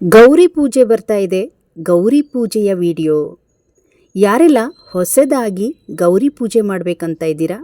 ಗೌರಿ ಪೂಜೆ ಬರ್ತಾ ಇದೆ. ಗೌರಿ ಪೂಜೆಯ ವಿಡಿಯೋ. ಯಾರೆಲ್ಲ ಹೊಸದಾಗಿ ಗೌರಿ ಪೂಜೆ ಮಾಡಬೇಕಂತ ಇದ್ದೀರಾ?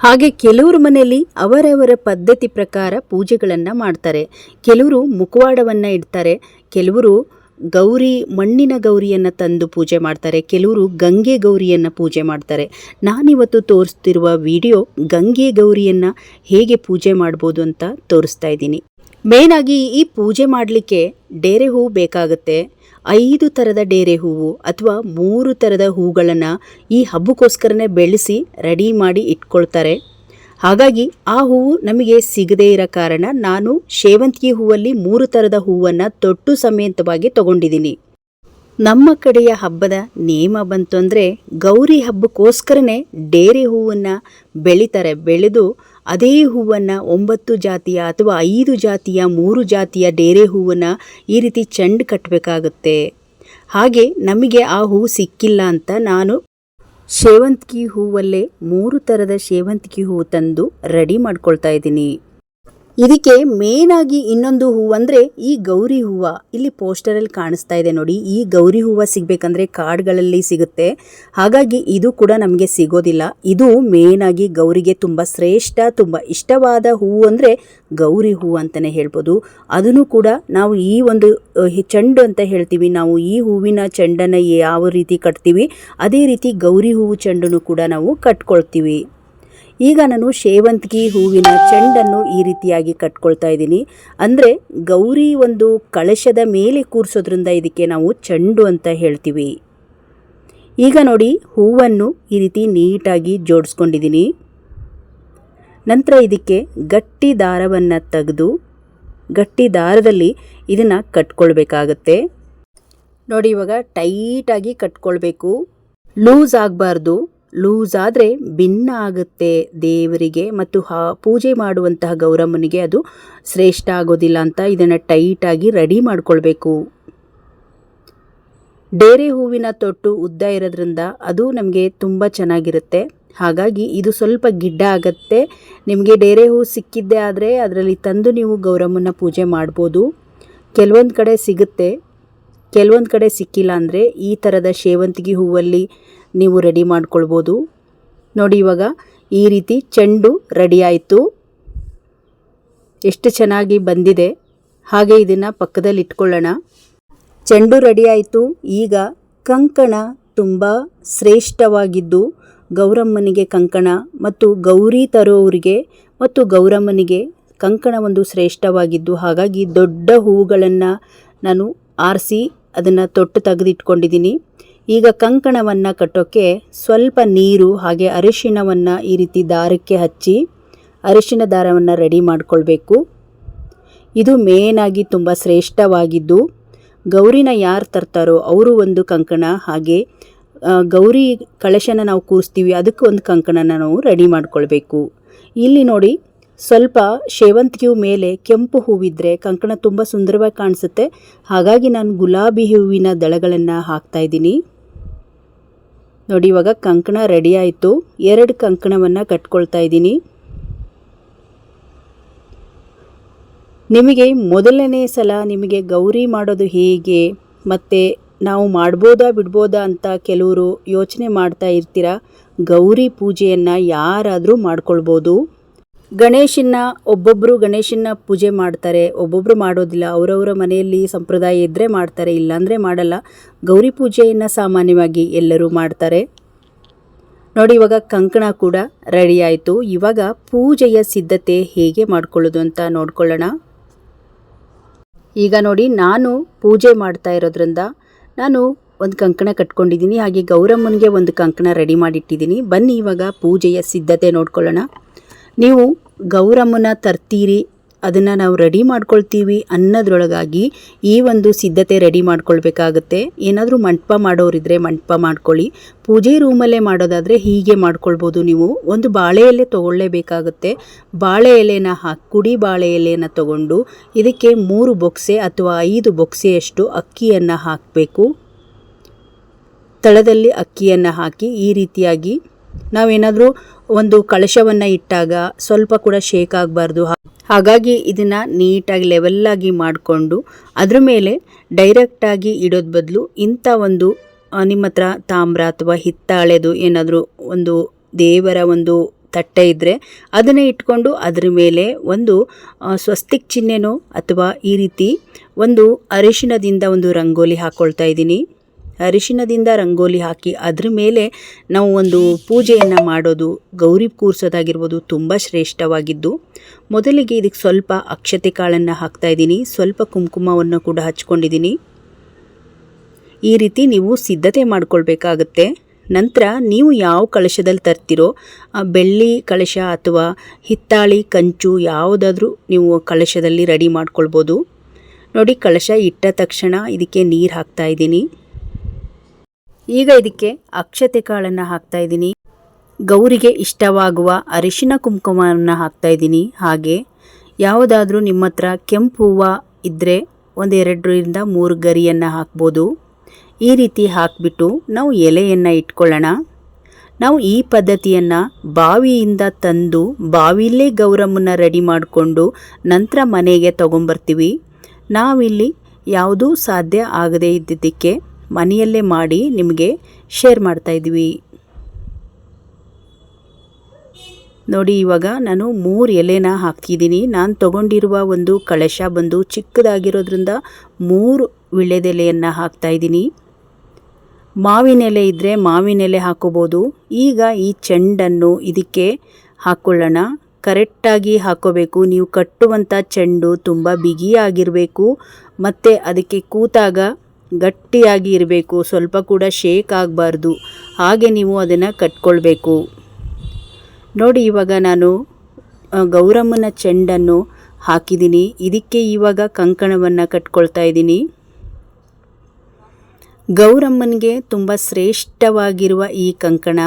ಹಾಗೆ ಕೆಲವ್ರ ಮನೆಯಲ್ಲಿ ಅವರವರ ಪದ್ಧತಿ ಪ್ರಕಾರ ಪೂಜೆಗಳನ್ನು ಮಾಡ್ತಾರೆ. ಕೆಲವರು ಮುಖವಾಡವನ್ನು ಇಡ್ತಾರೆ. ಕೆಲವರು ಗೌರಿ ಮಣ್ಣಿನ ಗೌರಿಯನ್ನು ತಂದು ಪೂಜೆ ಮಾಡ್ತಾರೆ. ಕೆಲವರು ಗಂಗೆ ಗೌರಿಯನ್ನು ಪೂಜೆ ಮಾಡ್ತಾರೆ. ನಾನಿವತ್ತು ತೋರಿಸ್ತಿರುವ ವಿಡಿಯೋ ಗಂಗೆ ಗೌರಿಯನ್ನು ಹೇಗೆ ಪೂಜೆ ಮಾಡ್ಬೋದು ಅಂತ ತೋರಿಸ್ತಾ ಇದ್ದೀನಿ. ಮೇನ್ ಆಗಿ ಈ ಪೂಜೆ ಮಾಡಲಿಕ್ಕೆ ಡೇರೆ ಹೂವು ಬೇಕಾಗುತ್ತೆ. ಐದು ಥರದ ಡೇರೆ ಹೂವು ಅಥವಾ ಮೂರು ಥರದ ಹೂಗಳನ್ನು ಈ ಹಬ್ಬಕ್ಕೋಸ್ಕರನೇ ಬೆಳೆಸಿ ರೆಡಿ ಮಾಡಿ ಇಟ್ಕೊಳ್ತಾರೆ. ಹಾಗಾಗಿ ಆ ಹೂವು ನಮಗೆ ಸಿಗದೇ ಇರೋ ಕಾರಣ ನಾನು ಸೇವಂತಿಗೆ ಹೂವಲ್ಲಿ ಮೂರು ಥರದ ಹೂವನ್ನು ತೊಟ್ಟು ಸಮೇತವಾಗಿ ತಗೊಂಡಿದ್ದೀನಿ. ನಮ್ಮ ಕಡೆಯ ಹಬ್ಬದ ನೇಮ ಬಂತು ಅಂದರೆ ಗೌರಿ ಹಬ್ಬಕ್ಕೋಸ್ಕರನೇ ಡೇರೆ ಹೂವನ್ನು ಬೆಳೀತಾರೆ. ಬೆಳೆದು ಅದೇ ಹೂವನ್ನು ಒಂಬತ್ತು ಜಾತಿಯ ಅಥವಾ ಐದು ಜಾತಿಯ ಮೂರು ಜಾತಿಯ ಡೇರೆ ಹೂವನ್ನು ಈ ರೀತಿ ಚೆಂಡು ಕಟ್ಟಬೇಕಾಗುತ್ತೆ ಹಾಗೆ ನಮಗೆ ಆ ಹೂವು ಸಿಕ್ಕಿಲ್ಲ ಅಂತ ನಾನು ಸೇವಂತಿಗೆ ಹೂವಲ್ಲೇ ಮೂರು ಥರದ ಸೇವಂತಿಗೆ ಹೂವು ತಂದು ರೆಡಿ ಮಾಡ್ಕೊಳ್ತಾ ಇದ್ದೀನಿ. ಇದಕ್ಕೆ ಮೇನ್ ಆಗಿ ಇನ್ನೊಂದು ಹೂವು ಅಂದರೆ ಈ ಗೌರಿ ಹೂವು. ಇಲ್ಲಿ ಪೋಸ್ಟರಲ್ಲಿ ಕಾಣಿಸ್ತಾ ಇದೆ ನೋಡಿ. ಈ ಗೌರಿ ಹೂವು ಸಿಗಬೇಕಂದ್ರೆ ಕಾಡುಗಳಲ್ಲಿ ಸಿಗುತ್ತೆ. ಹಾಗಾಗಿ ಇದು ಕೂಡ ನಮಗೆ ಸಿಗೋದಿಲ್ಲ. ಇದು ಮೇನ್ ಆಗಿ ಗೌರಿಗೆ ತುಂಬ ಶ್ರೇಷ್ಠ, ತುಂಬ ಇಷ್ಟವಾದ ಹೂವು ಅಂದರೆ ಗೌರಿ ಹೂವು ಅಂತಲೇ ಹೇಳ್ಬೋದು. ಅದನ್ನು ಕೂಡ ನಾವು ಈ ಒಂದು ಚೆಂಡು ಅಂತ ಹೇಳ್ತೀವಿ. ನಾವು ಈ ಹೂವಿನ ಚೆಂಡನ್ನ ಯಾವ ರೀತಿ ಕಟ್ತೀವಿ, ಅದೇ ರೀತಿ ಗೌರಿ ಹೂವು ಚೆಂಡನ್ನು ಕೂಡ ನಾವು ಕಟ್ಕೊಳ್ತೀವಿ. ಈಗ ನಾನು ಸೇವಂತಿಗೆ ಹೂವಿನ ಚೆಂಡನ್ನು ಈ ರೀತಿಯಾಗಿ ಕಟ್ಕೊಳ್ತಾ ಇದ್ದೀನಿ. ಅಂದರೆ ಗೌರಿ ಒಂದು ಕಳಶದ ಮೇಲೆ ಕೂರಿಸೋದ್ರಿಂದ ಇದಕ್ಕೆ ನಾವು ಚೆಂಡು ಅಂತ ಹೇಳ್ತೀವಿ. ಈಗ ನೋಡಿ ಹೂವನ್ನು ಈ ರೀತಿ ನೀಟಾಗಿ ಜೋಡಿಸ್ಕೊಂಡಿದ್ದೀನಿ. ನಂತರ ಇದಕ್ಕೆ ಗಟ್ಟಿ ದಾರವನ್ನು ತೆಗೆದು ಗಟ್ಟಿ ದಾರದಲ್ಲಿ ಇದನ್ನು ಕಟ್ಕೊಳ್ಬೇಕಾಗತ್ತೆ. ನೋಡಿ ಇವಾಗ ಟೈಟಾಗಿ ಕಟ್ಕೊಳ್ಬೇಕು. ಲೂಸ್ ಆಗಬಾರ್ದು. ಲೂಸ್ ಆದರೆ ಭಿನ್ನ ಆಗುತ್ತೆ ದೇವರಿಗೆ ಮತ್ತು ಹಾ, ಪೂಜೆ ಮಾಡುವಂತಹ ಗೌರಮ್ಮನಿಗೆ ಅದು ಶ್ರೇಷ್ಠ ಆಗೋದಿಲ್ಲ ಅಂತ ಇದನ್ನು ಟೈಟಾಗಿ ರೆಡಿ ಮಾಡಿಕೊಳ್ಬೇಕು. ಡೇರೆ ಹೂವಿನ ತೊಟ್ಟು ಉದ್ದ ಇರೋದ್ರಿಂದ ಅದು ನಮಗೆ ತುಂಬ ಚೆನ್ನಾಗಿರುತ್ತೆ. ಹಾಗಾಗಿ ಇದು ಸ್ವಲ್ಪ ಗಿಡ್ಡ ಆಗತ್ತೆ. ನಿಮಗೆ ಡೇರೆ ಹೂ ಸಿಕ್ಕಿದ್ದೇ ಆದರೆ ಅದರಲ್ಲಿ ತಂದು ನೀವು ಗೌರಮ್ಮನ ಪೂಜೆ ಮಾಡ್ಬೋದು. ಕೆಲವೊಂದು ಕಡೆ ಸಿಗುತ್ತೆ. ಕೆಲವೊಂದು ಕಡೆ ಸಿಕ್ಕಿಲ್ಲ ಅಂದರೆ ಈ ಥರದ ಸೇವಂತಿಗೆ ಹೂವಲ್ಲಿ ನೀವು ರೆಡಿ ಮಾಡ್ಕೊಳ್ಬೋದು. ನೋಡಿ ಇವಾಗ ಈ ರೀತಿ ಚೆಂಡು ರೆಡಿ ಆಯಿತು. ಎಷ್ಟು ಚೆನ್ನಾಗಿ ಬಂದಿದೆ. ಹಾಗೆ ಇದನ್ನು ಪಕ್ಕದಲ್ಲಿ ಇಟ್ಕೊಳ್ಳೋಣ. ಚೆಂಡು ರೆಡಿ ಆಯಿತು. ಈಗ ಕಂಕಣ ತುಂಬ ಶ್ರೇಷ್ಠವಾಗಿದ್ದು ಗೌರಮ್ಮನಿಗೆ ಕಂಕಣ ಮತ್ತು ಗೌರಿ ತರೋರಿಗೆ ಮತ್ತು ಗೌರಮ್ಮನಿಗೆ ಕಂಕಣ ಒಂದು ಶ್ರೇಷ್ಠವಾಗಿದ್ದು ಹಾಗಾಗಿ ದೊಡ್ಡ ಹೂವುಗಳನ್ನು ನಾನು ಆರಿಸಿ ಅದನ್ನು ತೊಟ್ಟು ತೆಗೆದಿಟ್ಕೊಂಡಿದ್ದೀನಿ. ಈಗ ಕಂಕಣವನ್ನು ಕಟ್ಟೋಕ್ಕೆ ಸ್ವಲ್ಪ ನೀರು ಹಾಗೆ ಅರಿಶಿಣವನ್ನು ಈ ರೀತಿ ದಾರಕ್ಕೆ ಹಚ್ಚಿ ಅರಿಶಿನ ದಾರವನ್ನು ರೆಡಿ ಮಾಡಿಕೊಳ್ಬೇಕು. ಇದು ಮೇನಾಗಿ ತುಂಬ ಶ್ರೇಷ್ಠವಾಗಿದ್ದು, ಗೌರಿನ ಯಾರು ತರ್ತಾರೋ ಅವರು ಒಂದು ಕಂಕಣ, ಹಾಗೆ ಗೌರಿ ಕಳಶನ ನಾವು ಕೂರಿಸ್ತೀವಿ, ಅದಕ್ಕೆ ಒಂದು ಕಂಕಣನ ನಾವು ರೆಡಿ ಮಾಡಿಕೊಳ್ಬೇಕು. ಇಲ್ಲಿ ನೋಡಿ, ಸ್ವಲ್ಪ ಸೇವಂತಿಗೆ ಮೇಲೆ ಕೆಂಪು ಹೂವಿದ್ರೆ ಕಂಕಣ ತುಂಬ ಸುಂದರವಾಗಿ ಕಾಣಿಸುತ್ತೆ. ಹಾಗಾಗಿ ನಾನು ಗುಲಾಬಿ ಹೂವಿನ ದಳಗಳನ್ನು ಹಾಕ್ತಾ ಇದ್ದೀನಿ. ನೋಡಿ, ಇವಾಗ ಕಂಕಣ ರೆಡಿ ಆಯಿತು. ಎರಡು ಕಂಕಣವನ್ನು ಕಟ್ಕೊಳ್ತಾ ಇದ್ದೀನಿ. ನಿಮಗೆ ಮೊದಲನೇ ಸಲ ನಿಮಗೆ ಗೌರಿ ಮಾಡೋದು ಹೇಗೆ? ಮತ್ತು ನಾವು ಮಾಡ್ಬೋದಾ ಬಿಡ್ಬೋದಾ ಅಂತ ಕೆಲವರು ಯೋಚನೆ ಮಾಡ್ತಾ ಇರ್ತೀರ? ಗೌರಿ ಪೂಜೆಯನ್ನು ಯಾರಾದರೂ ಮಾಡ್ಕೊಳ್ಬೋದು? ಗಣೇಶನ್ನ ಒಬ್ಬೊಬ್ಬರು ಗಣೇಶನ್ನ ಪೂಜೆ ಮಾಡ್ತಾರೆ. ಒಬ್ಬೊಬ್ಬರು ಮಾಡೋದಿಲ್ಲ. ಅವರವರ ಮನೆಯಲ್ಲಿ ಸಂಪ್ರದಾಯ ಇದ್ದರೆ ಮಾಡ್ತಾರೆ. ಇಲ್ಲಾಂದರೆ ಮಾಡಲ್ಲ. ಗೌರಿ ಪೂಜೆಯನ್ನು ಸಾಮಾನ್ಯವಾಗಿ ಎಲ್ಲರೂ ಮಾಡ್ತಾರೆ. ನೋಡಿ, ಇವಾಗ ಕಂಕಣ ಕೂಡ ರೆಡಿ ಆಯಿತು. ಇವಾಗ ಪೂಜೆಯ ಸಿದ್ಧತೆ ಹೇಗೆ ಮಾಡ್ಕೊಳ್ಳೋದು ಅಂತ ನೋಡ್ಕೊಳ್ಳೋಣ. ಈಗ ನೋಡಿ, ನಾನು ಪೂಜೆ ಮಾಡ್ತಾ ಇರೋದ್ರಿಂದ ನಾನು ಒಂದು ಕಂಕಣ ಕಟ್ಕೊಂಡಿದ್ದೀನಿ. ಹಾಗೆ ಗೌರಮ್ಮನಿಗೆ ಒಂದು ಕಂಕಣ ರೆಡಿ ಮಾಡಿಟ್ಟಿದ್ದೀನಿ. ಬನ್ನಿ ಇವಾಗ ಪೂಜೆಯ ಸಿದ್ಧತೆ ನೋಡ್ಕೊಳ್ಳೋಣ. ನೀವು ಗೌರಮ್ಮನ ತರ್ತೀರಿ, ಅದನ್ನು ನಾವು ರೆಡಿ ಮಾಡ್ಕೊಳ್ತೀವಿ ಅನ್ನೋದ್ರೊಳಗಾಗಿ ಈ ಒಂದು ಸಿದ್ಧತೆ ರೆಡಿ ಮಾಡ್ಕೊಳ್ಬೇಕಾಗುತ್ತೆ. ಏನಾದರೂ ಮಂಟಪ ಮಾಡೋರಿದ್ರೆ ಮಂಟಪ ಮಾಡ್ಕೊಳ್ಳಿ. ಪೂಜೆ ರೂಮಲ್ಲೇ ಮಾಡೋದಾದರೆ ಹೀಗೆ ಮಾಡ್ಕೊಳ್ಬೋದು ನೀವು. ಒಂದು ಬಾಳೆ ಎಲೆ ತೊಗೊಳ್ಳೇಬೇಕಾಗುತ್ತೆ. ಬಾಳೆ ಎಲೆನ ಹಾಕಿ ಕುಡಿ ಬಾಳೆ ಎಲೆಯನ್ನು ತಗೊಂಡು ಇದಕ್ಕೆ ಮೂರು ಬೊಕ್ಸೆ ಅಥವಾ ಐದು ಬೊಕ್ಸೆಯಷ್ಟು ಅಕ್ಕಿಯನ್ನು ಹಾಕಬೇಕು. ತಳದಲ್ಲಿ ಅಕ್ಕಿಯನ್ನು ಹಾಕಿ ಈ ರೀತಿಯಾಗಿ ನಾವೇನಾದರೂ ಒಂದು ಕಳಶವನ್ನು ಇಟ್ಟಾಗ ಸ್ವಲ್ಪ ಕೂಡ ಶೇಕ್ ಆಗಬಾರ್ದು. ಹಾಗಾಗಿ ಇದನ್ನು ನೀಟಾಗಿ ಲೆವೆಲ್ಲಾಗಿ ಮಾಡಿಕೊಂಡು ಅದ್ರ ಮೇಲೆ ಡೈರೆಕ್ಟಾಗಿ ಇಡೋದು ಬದಲು ಇಂಥ ಒಂದು ನಿಮ್ಮ ಹತ್ರ ತಾಮ್ರ ಅಥವಾ ಹಿತ್ತಾಳೆದು ಏನಾದರೂ ಒಂದು ದೇವರ ಒಂದು ತಟ್ಟೆ ಇದ್ದರೆ ಅದನ್ನೇ ಇಟ್ಕೊಂಡು ಅದ್ರ ಮೇಲೆ ಒಂದು ಸ್ವಸ್ತಿಕ್ ಚಿಹ್ನೆನೋ ಅಥವಾ ಈ ರೀತಿ ಒಂದು ಅರಿಶಿಣದಿಂದ ಒಂದು ರಂಗೋಲಿ ಹಾಕ್ಕೊಳ್ತಾ ಇದ್ದೀನಿ. ಅರಿಶಿಣದಿಂದ ರಂಗೋಲಿ ಹಾಕಿ ಅದ್ರ ಮೇಲೆ ನಾವು ಒಂದು ಪೂಜೆಯನ್ನು ಮಾಡೋದು, ಗೌರಿ ಕೂರಿಸೋದಾಗಿರ್ಬೋದು ತುಂಬ ಶ್ರೇಷ್ಠವಾಗಿದ್ದು. ಮೊದಲಿಗೆ ಇದಕ್ಕೆ ಸ್ವಲ್ಪ ಅಕ್ಷತೆ ಕಾಳನ್ನು ಹಾಕ್ತಾ ಇದ್ದೀನಿ, ಸ್ವಲ್ಪ ಕುಂಕುಮವನ್ನು ಕೂಡ ಹಚ್ಕೊಂಡಿದ್ದೀನಿ. ಈ ರೀತಿ ನೀವು ಸಿದ್ಧತೆ ಮಾಡ್ಕೊಳ್ಬೇಕಾಗತ್ತೆ. ನಂತರ ನೀವು ಯಾವ ಕಳಶದಲ್ಲಿ ತರ್ತಿರೋ ಬೆಳ್ಳಿ ಕಳಶ ಅಥವಾ ಹಿತ್ತಾಳಿ, ಕಂಚು ಯಾವುದಾದ್ರೂ ನೀವು ಕಳಶದಲ್ಲಿ ರೆಡಿ ಮಾಡ್ಕೊಳ್ಬೋದು. ನೋಡಿ, ಕಳಶ ಇಟ್ಟ ತಕ್ಷಣ ಇದಕ್ಕೆ ನೀರು ಹಾಕ್ತಾ ಇದ್ದೀನಿ. ಈಗ ಇದಕ್ಕೆ ಅಕ್ಷತೆ ಕಾಳನ್ನು ಹಾಕ್ತಾ ಇದ್ದೀನಿ. ಗೌರಿಗೆ ಇಷ್ಟವಾಗುವ ಅರಿಶಿನ ಕುಂಕುಮವನ್ನು ಹಾಕ್ತಾ ಇದ್ದೀನಿ. ಹಾಗೆ ಯಾವುದಾದ್ರೂ ನಿಮ್ಮ ಹತ್ರ ಕೆಂಪು ಹೂವು ಇದ್ದರೆ ಒಂದೆರಡರಿಂದ ಮೂರು ಗರಿಯನ್ನು ಹಾಕ್ಬೋದು. ಈ ರೀತಿ ಹಾಕಿಬಿಟ್ಟು ನಾವು ಎಲೆಯನ್ನು ಇಟ್ಕೊಳ್ಳೋಣ. ನಾವು ಈ ಪದ್ಧತಿಯನ್ನು ಬಾವಿಯಿಂದ ತಂದು ಬಾವಿಲೇ ಗೌರಮ್ಮನ ರೆಡಿ ಮಾಡಿಕೊಂಡು ನಂತರ ಮನೆಗೆ ತಗೊಂಬರ್ತೀವಿ. ನಾವಿಲ್ಲಿ ಯಾವುದೂ ಸಾಧ್ಯ ಆಗದೇ ಇದ್ದಿದ್ದಕ್ಕೆ ಮನೆಯಲ್ಲೇ ಮಾಡಿ ನಿಮಗೆ ಶೇರ್ ಮಾಡ್ತಾ ಇದ್ವಿ. ನೋಡಿ, ಇವಾಗ ನಾನು ಮೂರು ಎಲೆನ ಹಾಕಿದ್ದೀನಿ. ನಾನು ತಗೊಂಡಿರುವ ಒಂದು ಕಳಶ ಬಂದು ಚಿಕ್ಕದಾಗಿರೋದ್ರಿಂದ ಮೂರು ವಿಳ್ಯದೆಲೆಯನ್ನು ಹಾಕ್ತಾ ಇದ್ದೀನಿ. ಮಾವಿನ ಎಲೆ ಇದ್ದರೆ ಮಾವಿನ ಎಲೆ ಹಾಕೋಬೋದು. ಈಗ ಈ ಚೆಂಡನ್ನು ಇದಕ್ಕೆ ಹಾಕ್ಕೊಳ್ಳೋಣ ಕರೆಕ್ಟಾಗಿ ಹಾಕೋಬೇಕು. ನೀವು ಕಟ್ಟುವಂಥ ಚೆಂಡು ತುಂಬ ಬಿಗಿಯಾಗಿರಬೇಕು. ಮತ್ತು ಅದಕ್ಕೆ ಕೂತಾಗ ಗಟ್ಟಿಯಾಗಿ ಇರಬೇಕು, ಸ್ವಲ್ಪ ಕೂಡ ಶೇಕ್ ಆಗಬಾರ್ದು. ಹಾಗೆ ನೀವು ಅದನ್ನು ಕಟ್ಕೊಳ್ಬೇಕು. ನೋಡಿ, ಇವಾಗ ನಾನು ಗೌರಮ್ಮನ ಚೆಂಡನ್ನು ಹಾಕಿದ್ದೀನಿ. ಇದಕ್ಕೆ ಇವಾಗ ಕಂಕಣವನ್ನು ಕಟ್ಕೊಳ್ತಾ ಇದ್ದೀನಿ. ಗೌರಮ್ಮನಿಗೆ ತುಂಬ ಶ್ರೇಷ್ಠವಾಗಿರುವ ಈ ಕಂಕಣ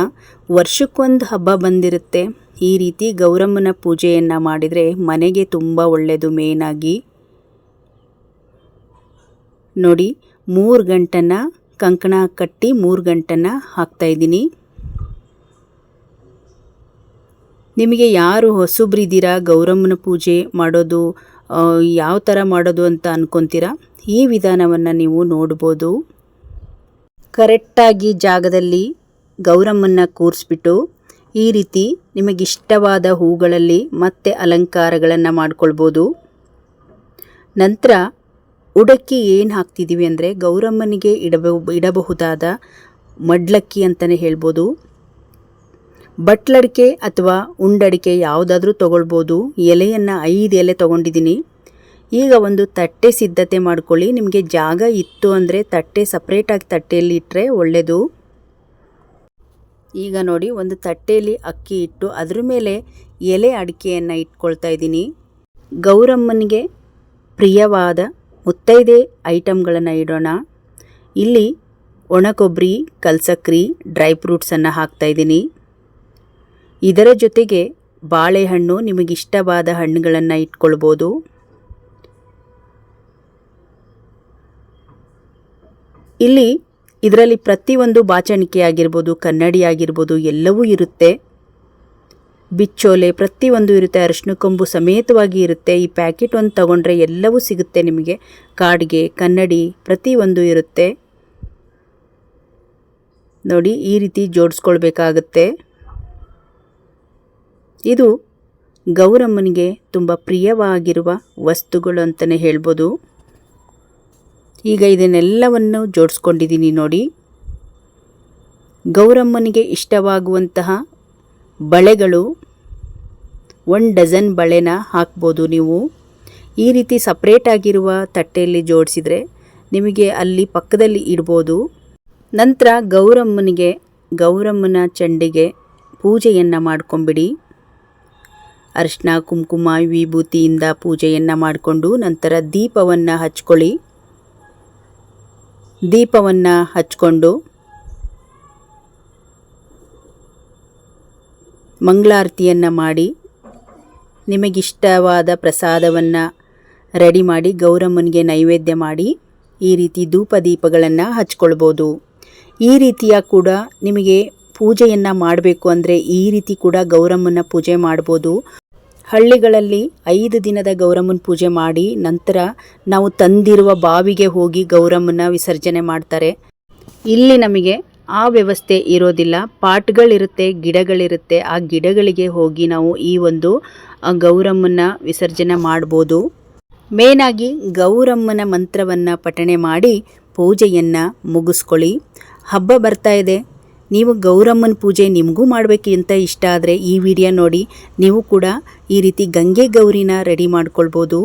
ವರ್ಷಕ್ಕೊಂದು ಹಬ್ಬ ಬಂದಿರುತ್ತೆ. ಈ ರೀತಿ ಗೌರಮ್ಮನ ಪೂಜೆಯನ್ನು ಮಾಡಿದರೆ ಮನೆಗೆ ತುಂಬ ಒಳ್ಳೆಯದು ಮೇನಾಗಿ ನೋಡಿ ಮೂರು ಗಂಟನ್ನು ಕಂಕಣ ಕಟ್ಟಿ ಮೂರು ಗಂಟನ್ನು ಹಾಕ್ತಾಯಿದ್ದೀನಿ ನಿಮಗೆ ಯಾರು ಹೊಸಬ್ರಿದ್ದೀರಾ ಗೌರಮ್ಮನ ಪೂಜೆ ಮಾಡೋದು ಯಾವ ಥರ ಮಾಡೋದು ಅಂತ ಅನ್ಕೊತೀರಾ? ಈ ವಿಧಾನವನ್ನು ನೀವು ನೋಡ್ಬೋದು. ಕರೆಕ್ಟಾಗಿ ಜಾಗದಲ್ಲಿ ಗೌರಮ್ಮನ್ನ ಕೂರಿಸ್ಬಿಟ್ಟು ಈ ರೀತಿ ನಿಮಗಿಷ್ಟವಾದ ಹೂಗಳಲ್ಲಿ ಮತ್ತೆ ಅಲಂಕಾರಗಳನ್ನು ಮಾಡ್ಕೊಳ್ಬೋದು. ನಂತರ ಉಡಕ್ಕಿ ಏನು ಹಾಕ್ತಿದ್ದೀವಿ ಅಂದರೆ ಗೌರಮ್ಮನಿಗೆ ಇಡಬ, ಇಡಬಹುದಾದ ಮಡ್ಲಕ್ಕಿ ಅಂತಲೇ ಹೇಳ್ಬೋದು. ಬಟ್ಲಡಿಕೆ ಅಥವಾ ಉಂಡಡಿಕೆ ಯಾವುದಾದ್ರೂ ತೊಗೊಳ್ಬೋದು. ಎಲೆಯನ್ನು ಐದು ಎಲೆ ತೊಗೊಂಡಿದ್ದೀನಿ ಈಗ ಒಂದು ತಟ್ಟೆ ಸಿದ್ಧತೆ ಮಾಡ್ಕೊಳ್ಳಿ. ನಿಮಗೆ ಜಾಗ ಇತ್ತು ಅಂದರೆ ತಟ್ಟೆ ಸಪ್ರೇಟಾಗಿ ತಟ್ಟೆಯಲ್ಲಿ ಇಟ್ಟರೆ ಒಳ್ಳೆಯದು ಈಗ ನೋಡಿ, ಒಂದು ತಟ್ಟೆಯಲ್ಲಿ ಅಕ್ಕಿ ಇಟ್ಟು ಅದ್ರ ಮೇಲೆ ಎಲೆ ಅಡಿಕೆಯನ್ನು ಇಟ್ಕೊಳ್ತಾ ಇದ್ದೀನಿ ಗೌರಮ್ಮನಿಗೆ ಪ್ರಿಯವಾದ ಮುತ್ತೈದೆ ಐಟಮ್ಗಳನ್ನು ಇಡೋಣ. ಇಲ್ಲಿ ಒಣ ಕೊಬ್ಬರಿ ಕಲ್ಸಕ್ರಿ, ಡ್ರೈ ಫ್ರೂಟ್ಸನ್ನು ಹಾಕ್ತಾಯಿದ್ದೀನಿ ಇದರ ಜೊತೆಗೆ ಬಾಳೆಹಣ್ಣು ನಿಮಗಿಷ್ಟವಾದ ಹಣ್ಣುಗಳನ್ನು ಇಟ್ಕೊಳ್ಬೋದು. ಇಲ್ಲಿ ಇದರಲ್ಲಿ ಪ್ರತಿಯೊಂದು ಬಾಚಣಿಕೆ ಆಗಿರ್ಬೋದು ಕನ್ನಡಿ ಆಗಿರ್ಬೋದು, ಎಲ್ಲವೂ ಇರುತ್ತೆ. ಬಿಚ್ಚೋಲೆ ಪ್ರತಿಯೊಂದು ಇರುತ್ತೆ ಅರಿಶಿನ ಕೊಂಬು ಸಮೇತವಾಗಿ ಇರುತ್ತೆ. ಈ ಪ್ಯಾಕೆಟ್ ಒಂದು ತಗೊಂಡ್ರೆ ಎಲ್ಲವೂ ಸಿಗುತ್ತೆ ನಿಮಗೆ. ಕಾಡಿಗೆ, ಕನ್ನಡಿ ಪ್ರತಿಯೊಂದು ಇರುತ್ತೆ. ನೋಡಿ, ಈ ರೀತಿ ಜೋಡಿಸ್ಕೊಳ್ಬೇಕಾಗತ್ತೆ. ಇದು ಗೌರಮ್ಮನಿಗೆ ತುಂಬ ಪ್ರಿಯವಾಗಿರುವ ವಸ್ತುಗಳು ಅಂತಲೇ ಹೇಳ್ಬೋದು. ಈಗ ಇದನ್ನೆಲ್ಲವನ್ನು ಜೋಡಿಸ್ಕೊಂಡಿದ್ದೀನಿ ನೋಡಿ. ಗೌರಮ್ಮನಿಗೆ ಇಷ್ಟವಾಗುವಂತಹ ಬಳೆಗಳು ಒನ್ ಡಜನ್ ಬಳೆನ ಹಾಕ್ಬೋದು ನೀವು. ಈ ರೀತಿ ಸಪ್ರೇಟಾಗಿರುವ ತಟ್ಟೆಯಲ್ಲಿ ಜೋಡಿಸಿದರೆ ನಿಮಗೆ ಅಲ್ಲಿ ಪಕ್ಕದಲ್ಲಿ ಇಡ್ಬೋದು. ನಂತರ ಗೌರಮ್ಮನಿಗೆ, ಗೌರಮ್ಮನ ಚಂಡಿಗೆ ಪೂಜೆಯನ್ನು ಮಾಡ್ಕೊಂಬಿಡಿ. ಅರಿಶಿನ, ಕುಂಕುಮ, ವಿಭೂತಿಯಿಂದ ಪೂಜೆಯನ್ನು ಮಾಡಿಕೊಂಡು ನಂತರ ದೀಪವನ್ನು ಹಚ್ಕೊಳ್ಳಿ. ದೀಪವನ್ನು ಹಚ್ಕೊಂಡು ಮಂಗಳಾರತಿಯನ್ನು ಮಾಡಿ, ನಿಮಗಿಷ್ಟವಾದ ಪ್ರಸಾದವನ್ನು ರೆಡಿ ಮಾಡಿ, ಗೌರಮ್ಮನಿಗೆ ನೈವೇದ್ಯ ಮಾಡಿ, ಈ ರೀತಿ ಧೂಪ ದೀಪಗಳನ್ನು ಹಚ್ಕೊಳ್ಬೋದು. ಈ ರೀತಿಯ ಕೂಡ ನಿಮಗೆ ಪೂಜೆಯನ್ನು ಮಾಡಬೇಕು ಅಂದರೆ ಈ ರೀತಿ ಕೂಡ ಗೌರಮ್ಮನ ಪೂಜೆ ಮಾಡ್ಬೋದು. ಹಳ್ಳಿಗಳಲ್ಲಿ ಐದು ದಿನದ ಗೌರಮ್ಮನ ಪೂಜೆ ಮಾಡಿ, ನಂತರ ನಾವು ತಂದಿರುವ ಬಾವಿಗೆ ಹೋಗಿ ಗೌರಮ್ಮನ ವಿಸರ್ಜನೆ ಮಾಡ್ತಾರೆ. ಇಲ್ಲಿ ನಮಗೆ ಆ ವ್ಯವಸ್ಥೆ ಇರೋದಿಲ್ಲ. ಪಾಟ್ಗಳಿರುತ್ತೆ, ಗಿಡಗಳಿರುತ್ತೆ. ಆ ಗಿಡಗಳಿಗೆ ಹೋಗಿ ನಾವು ಈ ಒಂದು ಗೌರಮ್ಮನ ವಿಸರ್ಜನೆ ಮಾಡ್ಬೋದು. ಮೇನಾಗಿ ಗೌರಮ್ಮನ ಮಂತ್ರವನ್ನು ಪಠಣೆ ಮಾಡಿ ಪೂಜೆಯನ್ನು ಮುಗಿಸ್ಕೊಳ್ಳಿ. ಹಬ್ಬ ಬರ್ತಾ ಇದೆ. ನೀವು ಗೌರಮ್ಮನ ಪೂಜೆ ನಿಮಗೂ ಮಾಡಬೇಕು ಅಂತ ಇಷ್ಟ ಆದರೆ ಈ ವಿಡಿಯೋ ನೋಡಿ. ನೀವು ಕೂಡ ಈ ರೀತಿ ಗಂಗೆ ಗೌರಿನ ರೆಡಿ ಮಾಡ್ಕೊಳ್ಬೋದು.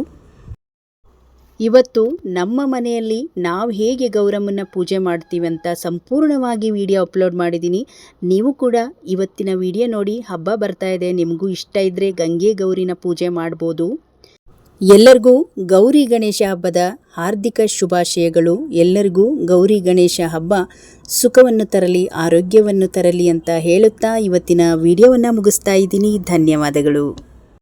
ಇವತ್ತು ನಮ್ಮ ಮನೆಯಲ್ಲಿ ನಾವು ಹೇಗೆ ಗೌರಮ್ಮನ ಪೂಜೆ ಮಾಡ್ತೀವಿ ಅಂತ ಸಂಪೂರ್ಣವಾಗಿ ವಿಡಿಯೋ ಅಪ್ಲೋಡ್ ಮಾಡಿದ್ದೀನಿ. ನೀವು ಕೂಡ ಇವತ್ತಿನ ವಿಡಿಯೋ ನೋಡಿ, ಹಬ್ಬ ಬರ್ತಾ ಇದೆ, ನಿಮಗೂ ಇಷ್ಟ ಇದ್ದರೆ ಗಂಗೆ ಗೌರಿನ ಪೂಜೆ ಮಾಡ್ಬೋದು. ಎಲ್ಲರಿಗೂ ಗೌರಿ ಗಣೇಶ ಹಬ್ಬದ ಹಾರ್ದಿಕ ಶುಭಾಶಯಗಳು. ಎಲ್ಲರಿಗೂ ಗೌರಿ ಗಣೇಶ ಹಬ್ಬ ಸುಖವನ್ನು ತರಲಿ, ಆರೋಗ್ಯವನ್ನು ತರಲಿ ಅಂತ ಹೇಳುತ್ತಾ ಇವತ್ತಿನ ವಿಡಿಯೋವನ್ನು ಮುಗಿಸ್ತಾ ಇದ್ದೀನಿ. ಧನ್ಯವಾದಗಳು.